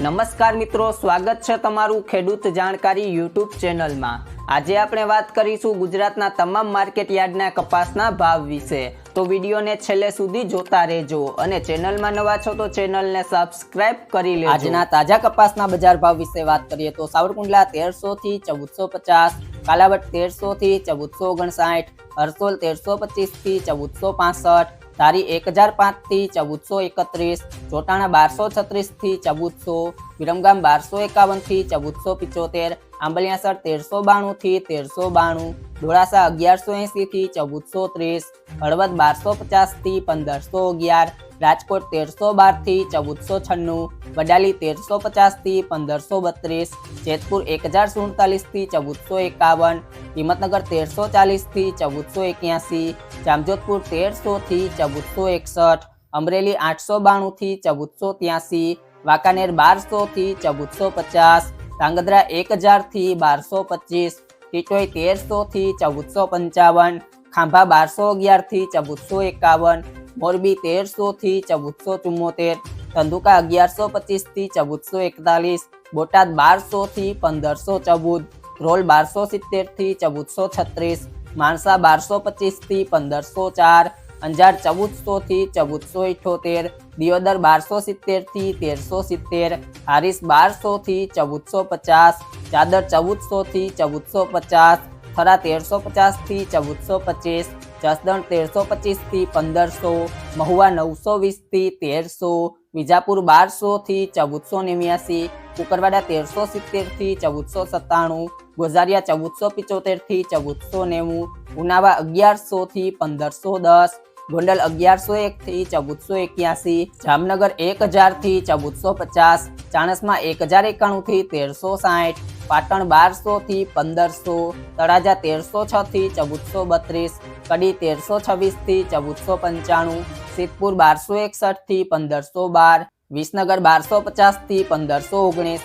નમસ્કાર મિત્રો, સ્વાગત છે તમારું ખેડૂત જાણકારી યુટ્યુબ ચેનલમાં. આજે આપણે વાત કરીશું ગુજરાતના તમામ માર્કેટ યાર્ડના કપાસના ભાવ વિશે. તો વિડીયોને છેલ્લે સુધી જોતા રહેજો અને ચેનલમાં નવા છો તો ચેનલને સબસ્ક્રાઇબ કરી લેજો. આજના તાજા કપાસના બજાર ભાવ વિશે વાત કરીએ તો સાવરકુંડલા તેરસો થી ચૌદસો પચાસ, કાલાવટ તેરસો થી ચૌદસો ઓગણસાઠ, હરસોલ તેરસો પચીસથી ચૌદસો પાસઠ, ધારી એક હજાર પાંચથી ચૌદસો એકત્રીસ ચોટાણા બારસો છત્રીસથી ચૌદસો વિરમગામ બારસો એકાવનથી ચૌદસો પિચોતેર, આંબલિયાસર તેરસો બાણું થી તેરસો બાણું ધોળાસા અગિયારસો એંસીથી ચૌદસો ત્રીસ, હળવદ બારસો પચાસથી પંદરસો અગિયાર, રાજકોટ તેરસો બારથી ચૌદસો છન્નું, વડાલી તેરસો પચાસથી પંદરસો બત્રીસ, જેતપુર એક હજાર સુડતાલીસથી ચૌદસો એકાવન, હિંમતનગર તેરસો ચાલીસથી ચૌદસો એક્યાસી, જામજોધપુર તેરસો થી ચૌદસો એકસઠ અમરેલી આઠસો બાણું થી ચૌદસો ત્યાસી, વાંકાનેર બારસો થી ચૌદસો પચાસ, ધાંગધ્રા એક હજારથી બારસો પચીસ, ટીટોઈ તેરસો થી ચૌદસો પંચાવન, ખાંભા બારસો અગિયારથી ચૌદસો એકાવન, મોરબી તેરસો થી ચૌદસો ચુમ્મોતેર, ધંધુકા અગિયારસો પચીસથી ચૌદસો એકતાલીસ, બોટાદ બારસો થી પંદરસો ચૌદ, રોલ બારસો સિત્તેરથી ચૌદસો છત્રીસ, માણસા બારસો પચીસથી પંદરસો ચાર અંજાર ચૌદસો થી ચૌદસો ઇઠોતેર, દિયોદર બારસો સિત્તેરથી તેરસો સિત્તેર, હારીસ બારસો થી ચૌદસો પચાસ, ચાદર ચૌદસો થી ચૌદસો પચાસ, થરા તેરસો પચાસથી ચૌદસો પચીસ, જસદણ તેરસો પચીસથી પંદરસો, મહુવા નવસો વીસથી તેરસો, વિજાપુર બારસો થી ચૌદસો નેવ્યાસી, કુકરવાડા તેરસો સિત્તેરથી ચૌદસો સત્તાણું, ગોઝારિયા ચૌદસો પિચોતેરથી ચૌદસો નેવું, ઉનાવા અગિયારસો થી પંદરસો દસ ગોંડલ અગિયારસો એક થી ચૌદસો એક્યાસી, જામનગર એક હજારથી ચૌદસો પચાસ, ચાણસમાં એક હજાર એકાણું થી તેરસો સાઠ, પાટણ બારસો થી પંદરસો, તળાજા તેરસો છ થી ચૌદસો બત્રીસ, કડી તેરસો છવ્વીસથી ચૌદસો પંચાણું, સિદ્ધપુર બારસો એકસઠથી પંદરસો બાર, વિસનગર બારસો પચાસથી પંદરસો ઓગણીસ